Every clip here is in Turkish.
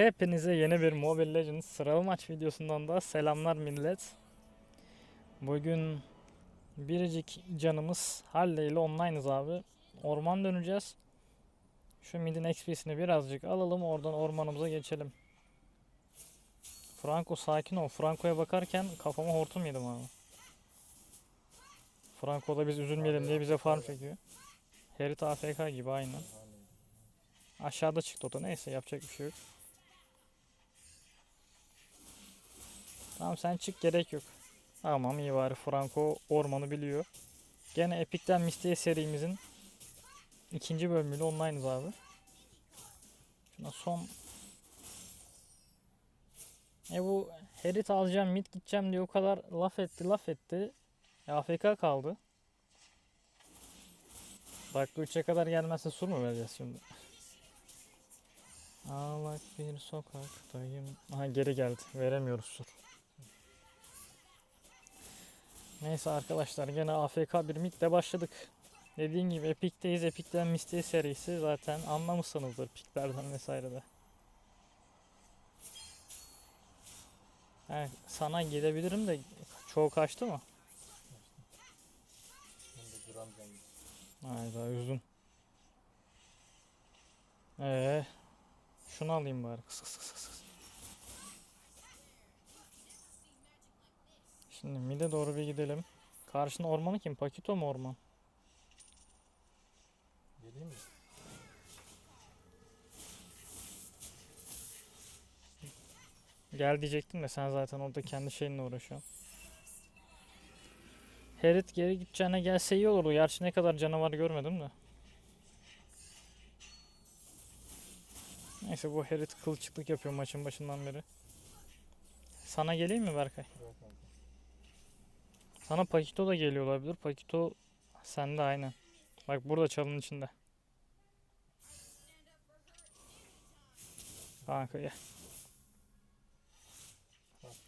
Hepinize yeni bir Mobile Legends sıralı maç videosundan da selamlar millet. Bugün biricik canımız Halle ile online'ız abi. Orman döneceğiz. Şu midin XP'sini birazcık alalım oradan ormanımıza geçelim. Franco sakin ol. Franco'ya bakarken kafama hortum yedim abi. Franco da biz üzülmeyelim diye bize farm çekiyor. Herit AFK gibi aynen. Aşağıda çıktı o da neyse yapacak bir şey yok. Tamam sen çık gerek yok. Tamam iyi bari Franco ormanı biliyor. Gene Epic'ten Mystery serimizin ikinci bölümüyle online'ız abi. Şuna son e bu Herit alacağım mid gideceğim diye o kadar laf etti laf etti. E, AFK kaldı. Dakika 3'e kadar gelmezse sur mu vereceğiz şimdi? Ağlak bir sokaktayım. Aha geri geldi. Veremiyoruz sur. Neyse arkadaşlar gene AFK bir midle başladık. Dediğim gibi Epic'teyiz. Epic'ten Mystery serisi zaten anlamışsınızdır piklerden vesairede. He, sana gelebilirim de çoğu kaçtı mı? Şimdi gram canım. Hayda üzüm. Ee, şunu alayım bari. Kıs kıs kıs kıs. Şimdi mide doğru bir gidelim. Karşında ormanı kim? Pakito mu orman? Geleyim mi? Gel diyecektim de sen zaten orada kendi şeyinle uğraşıyorsun. Herit geri gideceğine gelse iyi olurdu. Gerçi ne kadar canavar görmedim de. Neyse bu Herit kılçıklık yapıyor maçın başından beri. Sana geleyim mi Berkay? Bırak kanka. Sana Pakito da geliyor olabilir. Pakito sende aynen. Bak burada çalının içinde. Kanka ya.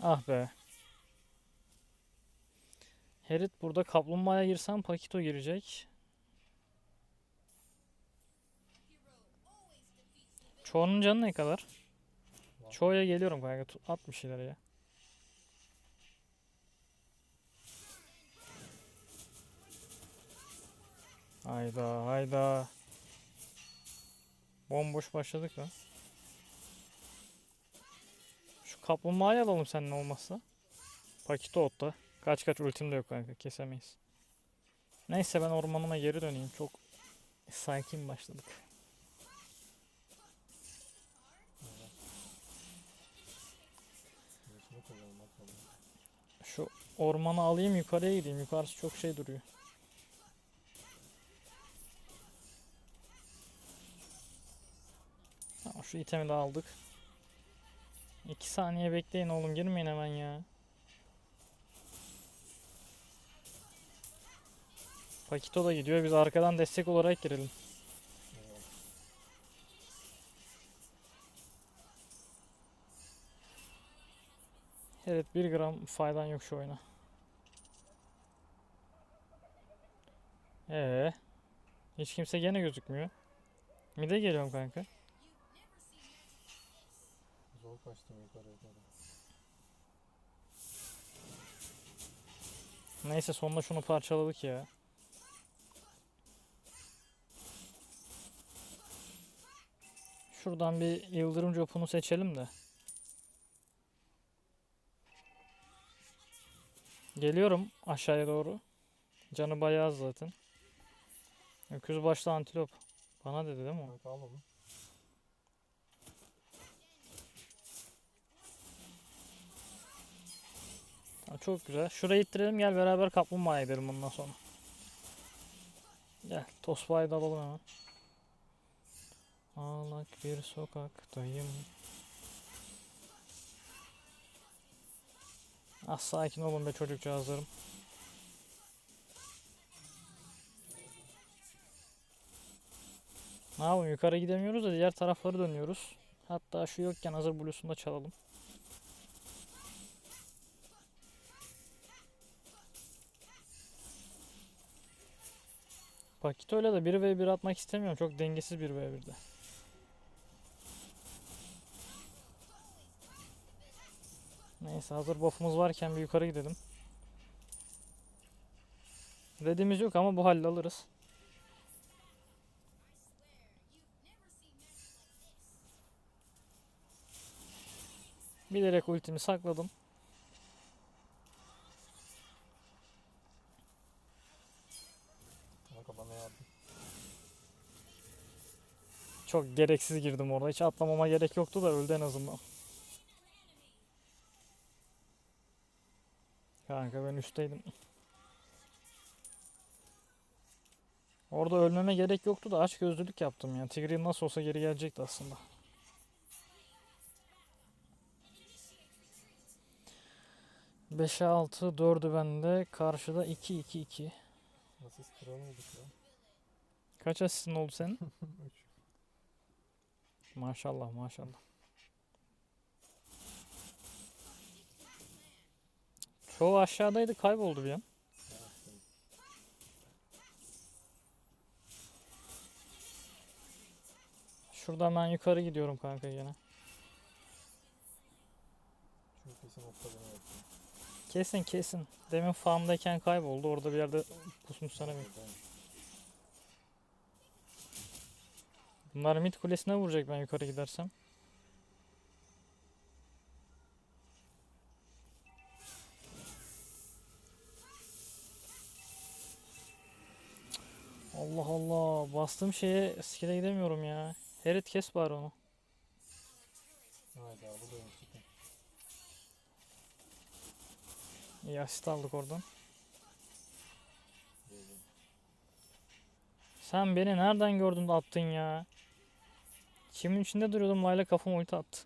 Ah be. Herit burada kaplumbağaya girsen Pakito girecek. Çoğunun canı ne kadar? Çoğuya geliyorum kanka. At bir şeyler ya. Hayda hayda. Bomboş başladık lan. Şu kaplumbağayı alalım seninle olmazsa. Pakito otta. Kaç kaç ultim de yok kanka kesemeyiz. Neyse ben ormanıma geri döneyim. Çok sakin başladık. Şu ormanı alayım yukarıya gideyim. Yukarısı çok şey duruyor. Şu itemi de aldık. 2 saniye bekleyin oğlum girmeyin hemen ya. Pakito da gidiyor. Biz arkadan destek olarak girelim. Evet. 1 gram faydan yok şu oyuna. Ee, hiç kimse gene gözükmüyor. Mide geliyorum kanka. Zor kaçtım yukarı yukarı. Neyse sonunda şunu parçaladık ya. Şuradan bir yıldırım copunu seçelim de. Geliyorum aşağıya doğru. Canı bayağı az zaten. Öküz başlı antilop. Bana dedi değil mi? Kanka al onu. Çok güzel. Şurayı ittirelim gel beraber kaplumbağaya gidelim bundan sonra. Gel tosbağayı da alalım hemen. Ağlak bir sokaktayım. Ah sakin olun be çocukcağızlarım. Ne yapalım yukarı gidemiyoruz da diğer tarafları dönüyoruz. Hatta şu yokken hazır blues'unu da çalalım. Pakito'yla da 1v1 atmak istemiyorum. Çok dengesiz 1v1'de. Neyse hazır buff'umuz varken bir yukarı gidelim. Dediğimiz yok ama bu halde alırız. Bilerek ultimi sakladım. Çok gereksiz girdim orada. Hiç atlamama gerek yoktu da öldü en azından. Kanka ben üstteydim. Orada ölmeme gerek yoktu da aç gözlülük yaptım ya. Tigreal nasıl olsa geri gelecekti aslında. Beşe altı, dördü bende. Karşıda 2 2 2. Nasıl kral olduk ya? Kaç asistin oldu senin? Üç. Maşallah maşallah. Çoğu aşağıdaydı kayboldu bir an. Şuradan ben yukarı gidiyorum kanka gene. Kesin kesin. Demin farmdayken kayboldu. Orada bir yerde pusmuş sana bir. Bunlar mid kulesine vuracak ben yukarı gidersem. Allah Allah. Bastığım şeye skill'e gidemiyorum ya. Herit kes bari onu. Hayda bu da. İyi asist aldık oradan. Sen beni nereden gördün de attın ya? Kimin içinde duruyordum Layla kafama ulti attı.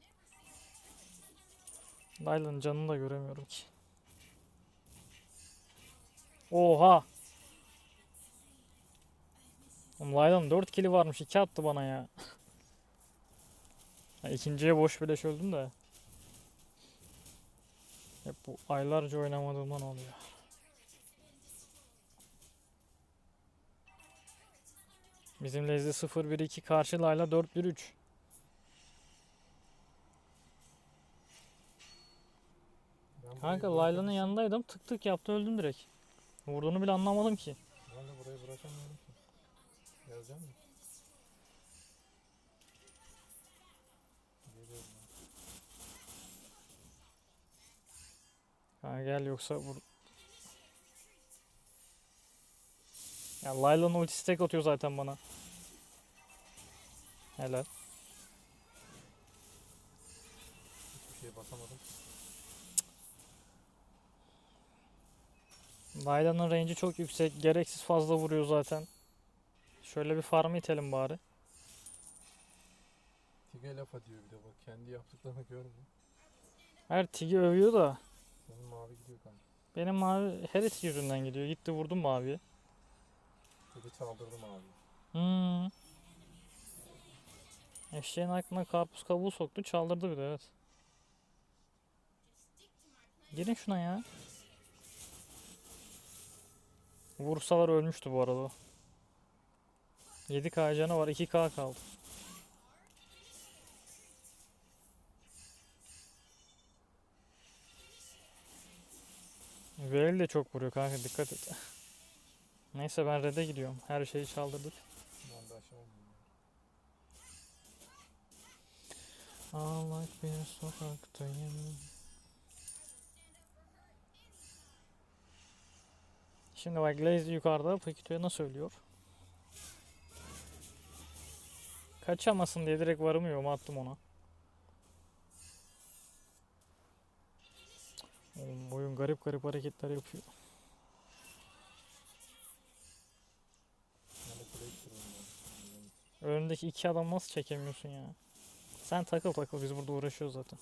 Layla'nın canını da göremiyorum ki. Oha! Oğlum Layla'nın 4 kili varmış 2 attı bana ya. Ha, ikinciye boş beleş öldüm de. Hep bu aylarca oynamadığımdan oluyor. Bizim Lezde 0-1-2 karşı Layla 4-1-3. Ben burayı Kanka Layla'nın yanındaydım. Tık tık yaptı öldüm direkt. Vurduğunu bile anlamadım ki. Ben de burayı bırakamıyorum ki. Yazacak mı? Geliyorum ben. Ha gel yoksa vur. Ya Layla'nın ultisi tek atıyor zaten bana. Helal. Hiçbir şeye basamadım. Layla'nın range'i çok yüksek. Gereksiz fazla vuruyor zaten. Şöyle bir farm itelim bari. Tige laf atıyor bir de bak. Kendi yaptıklarını görmüyor. Her Tigi övüyor da. Senin mavi gidiyor kanka. Benim mavi Herit yüzünden gidiyor. Gitti vurdum maviye. Bir de çaldırdım abi. Hmm. Eşeğin aklına karpuz kabuğu soktu. Çaldırdı bir de evet. Girin şuna ya. Vursalar ölmüştü bu arada. 7k canı var 2k kaldı. Veil de çok vuruyor kanka dikkat et. Neyse ben red'e gidiyorum. Her şeyi çaldırdık. Ağlak bir sokaktayım. Şimdi bak Glaze yukarıda Pakito'ya nasıl ölüyor? Kaçamasın diye direkt varımıyorum attım ona. Oğlum oyun garip garip hareketler yapıyor. Önündeki iki adam nasıl çekemiyorsun ya? Sen takıl takıl biz burada uğraşıyoruz zaten.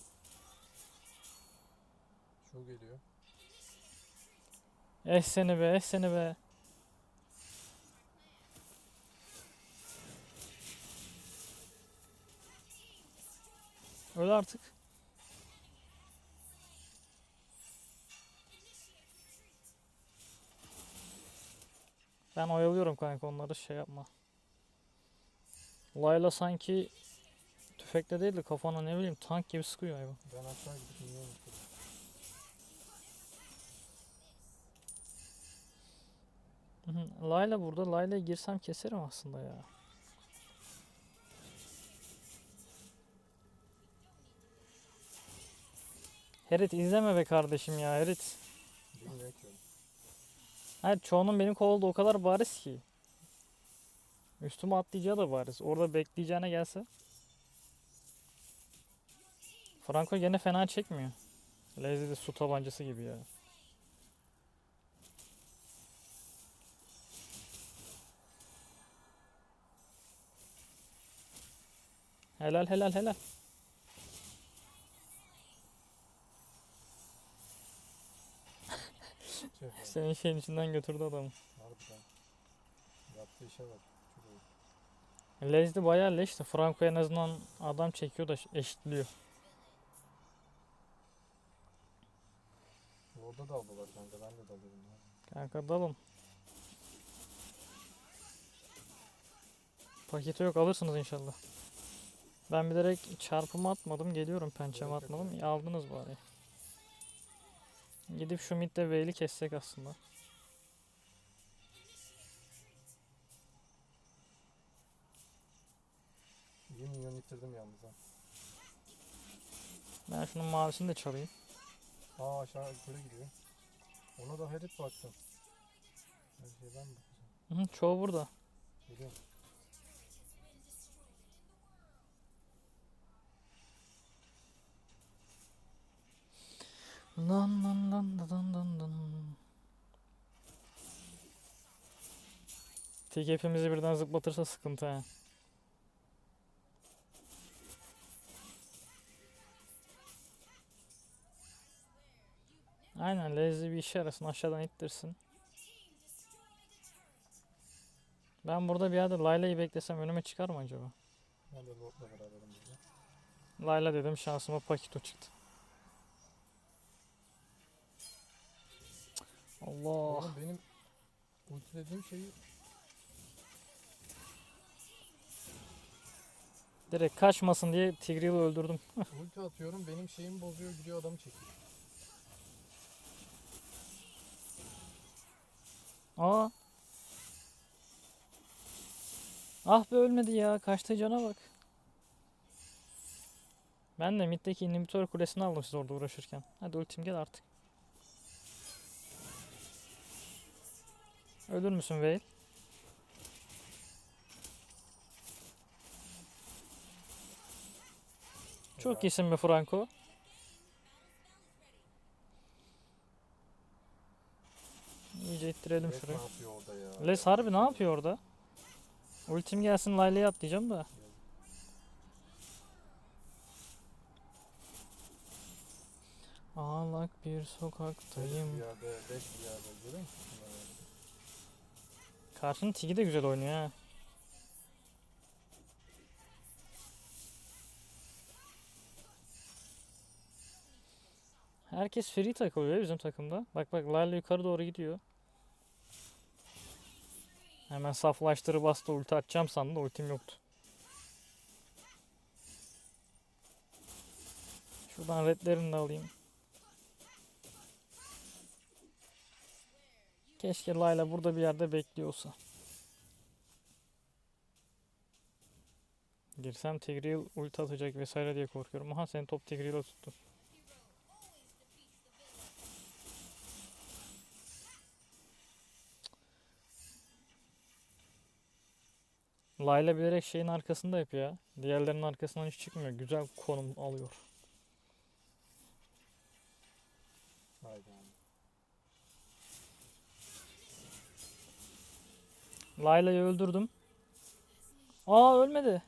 Şu geliyor. Eh seni be eh seni be. Öl artık. Ben oyalıyorum kanka onları şey yapma. Layla sanki tüfekle değil de kafana ne bileyim tank gibi sıkıyor hayvan. Ben aşağı gidip şuraya. Layla burada. Layla'ya girsem keserim aslında ya. Herit izleme be kardeşim ya Herit. Hayır çoğunun benim kovaladığı o kadar bariz ki. Üstüme atlayacağı da bariz. Orada bekleyeceğine gelse. Franco gene fena çekmiyor. Lazy de su tabancası gibi ya. Helal helal helal. Senin şeyin içinden götürdü adamı. Harbiden. Yaptığı işe bak. De bayağı leşti. Franco en azından adam çekiyor da eşitliyor. Orada da aldılar kanka. Ben de dalıyorum. ya. Kanka dalın. Paketi yok alırsınız inşallah. Ben bilerek çarpımı atmadım. Geliyorum pençemi atmadım. İyi, Aldınız bari. Gidip şu midde V'li kessek aslında. İyi milyon yitirdim yalnız ha. Ben şunun mavisini de çalayım. Aa aşağı yukarı gidiyor. Ona da herif baksın. Her şeyden mi bakacağım? Hı, çoğu burada. Geliyorum. Lan lan lan lan lan lan. Tek hepimizi birden zıplatırsa sıkıntı ha. Aynen lezzetli bir işe arasın aşağıdan ittirsin. Ben burada bir yerde Layla'yı beklesem önüme çıkar mı acaba? Ben de Lord'la beraberim burada. Layla dedim şansıma Pakito çıktı. Allah. Oğlum benim ultilediğim şeyi Direkt kaçmasın diye Tigreal'ı öldürdüm. ulti atıyorum benim şeyimi bozuyor gidiyor adamı çekiyor. Aa. Ah be ölmedi ya. Kaçtı cana bak. Ben de middeki inhibitor kulesini aldım siz orada uğraşırken. Hadi ultim gel artık. Ölür müsün Veil? Çok iyisin be Franco. İyice ittirelim Les şurayı. ne yapıyor orada ya? Les harbi ne yapıyor orada? Ultim gelsin Layla'ya atlayacağım da. Ağlak bir Beş sokaktayım. bir yerde, beş bir yerde görüyor musun? Karşının Tigi de güzel oynuyor ha. Herkes free takılıyor bizim takımda. Bak bak Layla yukarı doğru gidiyor. Hemen saflaştırı bastı ulti atacağım sandı ultim yoktu. Şuradan redlerini de alayım. Keşke Layla burada bir yerde bekliyorsa. Girsem Tigreal ulti atacak vesaire diye korkuyorum. Aha senin top Tigreal'a tuttu. Layla bilerek şeyin arkasında yapıyor ya. Diğerlerinin arkasından hiç çıkmıyor. Güzel konum alıyor. Haydi Layla'yı öldürdüm. Aa ölmedi.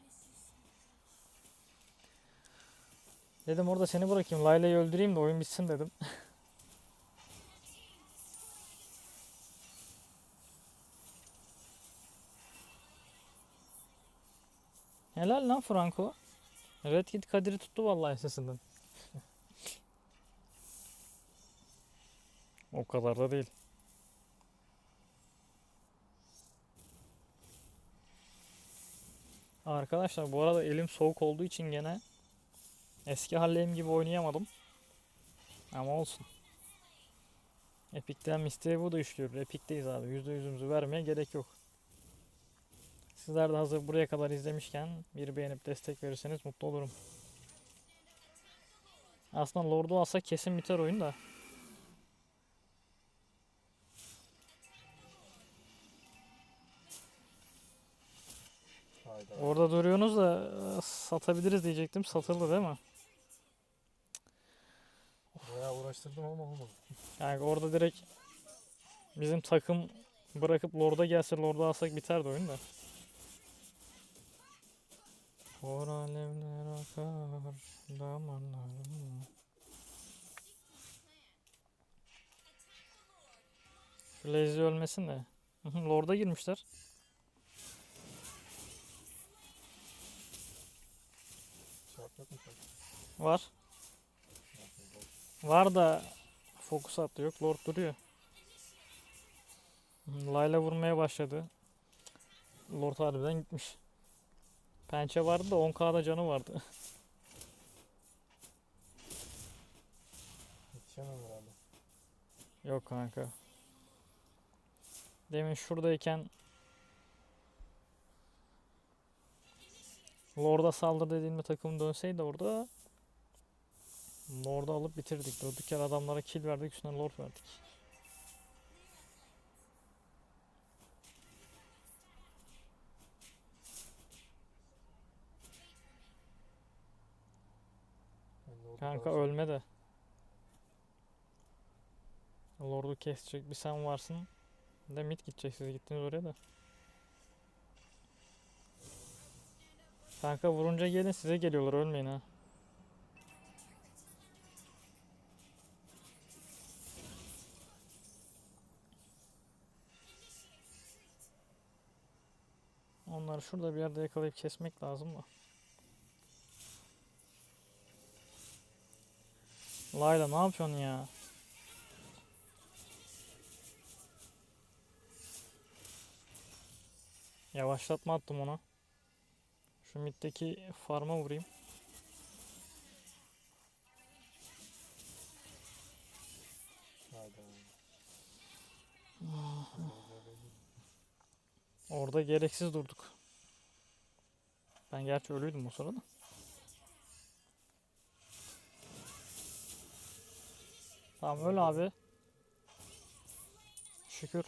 Dedim orada seni bırakayım. Layla'yı öldüreyim de oyun bitsin dedim. Helal lan Franco. Red Kit Kadir'i tuttu vallahi sesinden. o kadar da değil. Arkadaşlar bu arada elim soğuk olduğu için gene eski hallerim gibi oynayamadım. Ama olsun. Epic'ten Mystiğe bu da işliyor. Epic'teyiz abi. Yüzde yüzümüzü vermeye gerek yok. Sizler de hazır buraya kadar izlemişken bir beğenip destek verirseniz mutlu olurum. Aslında Lord'u alsak kesin biter oyun da. Hayda. Orada duruyorsunuz da e, satabiliriz diyecektim. Satıldı değil mi? Bayağı uğraştırdım ama olmadı. Yani orada direkt bizim takım bırakıp Lord'a gelse Lord'u alsak biterdi oyun da. Kor alevler akar damarlarım. Şu Lazy ölmesin de. Lord'a girmişler. Var. Var da fokus attı yok. Lord duruyor. Layla vurmaya başladı. Lord harbiden gitmiş. Pençe vardı da 10k'da canı vardı. Yetişemem herhalde. Yok kanka. Demin şuradayken Lord'a saldır dediğimde takım dönseydi orada Lord'u alıp bitirdik. Durduk yere adamlara kill verdik üstüne Lord verdik. Kanka ölme de. Lord'u kesecek bir sen varsın. De mid gidecek siz gittiniz oraya da. Kanka vurunca gelin size geliyorlar ölmeyin ha. Şurada bir yerde yakalayıp kesmek lazım da. Layla ne yapıyorsun ya? Yavaşlatma attım ona. Şu middeki farma vurayım. Orada gereksiz durduk. Ben gerçi ölüydüm o sırada. Tamam öl abi. Şükür.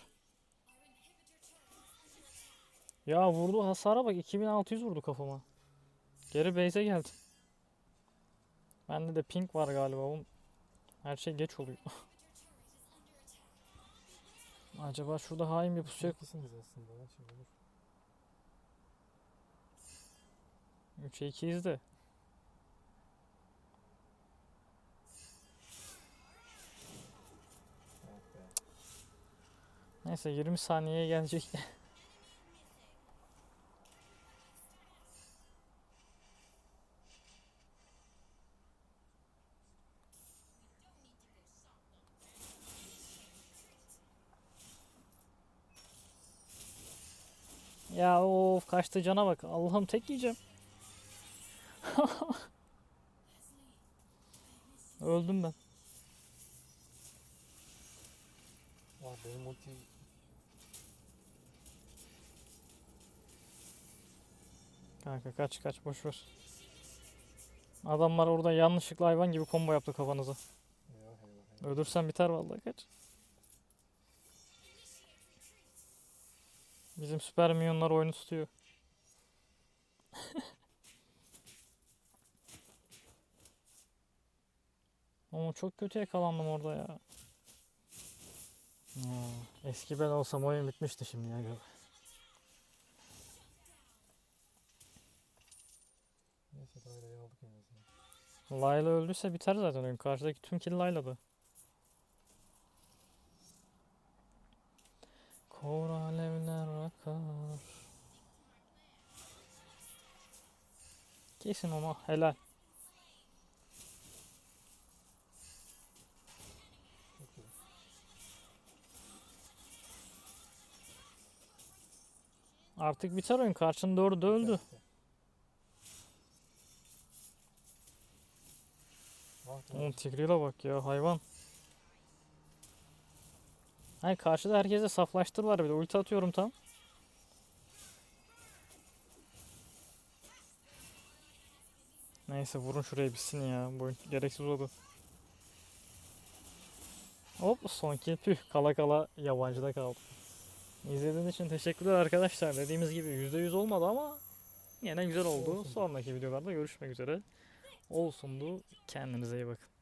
Ya vurdu hasara bak 2600 vurdu kafama. Geri base'e geldim. Bende de pink var galiba oğlum. Her şey geç oluyor. Acaba şurada hain bir pusu yok. İkisiniz aslında şimdi 3'e 2'yiz de. Ah be. Neyse 20 saniyeye gelecek. ya of kaçtı cana bak. Allah'ım tek yiyeceğim. Öldüm ben. Ah benim ulti Kanka kaç kaç boş ver. Adamlar orada yanlışlıkla hayvan gibi combo yaptı kafanıza. Öldürsen biter vallahi kaç. Bizim süper minyonlar oyunu tutuyor. Ama çok kötü yakalandım orada ya. Ya, eski ben olsam oyun bitmişti şimdi ya. Neyse daireyi aldık en azından. Layla öldüyse biter zaten oyun. Karşıdaki tüm kill Layla'dı. Kor alevler akar. Kesin onu helal. Artık biter oyun. Karşın dördü öldü. Bitti. Ah, Oğlum Tigreal'a bak ya hayvan. Hani karşıda herkese saflaştır var bir de ulti atıyorum tam. Neyse vurun şuraya bitsin ya. Bu gereksiz oldu. Hop son kill püh kala kala yabancıda kaldı. İzlediğiniz için teşekkürler arkadaşlar. Dediğimiz gibi %100 olmadı ama yine güzel oldu. Sonraki videolarda görüşmek üzere. Olsundu. Kendinize iyi bakın.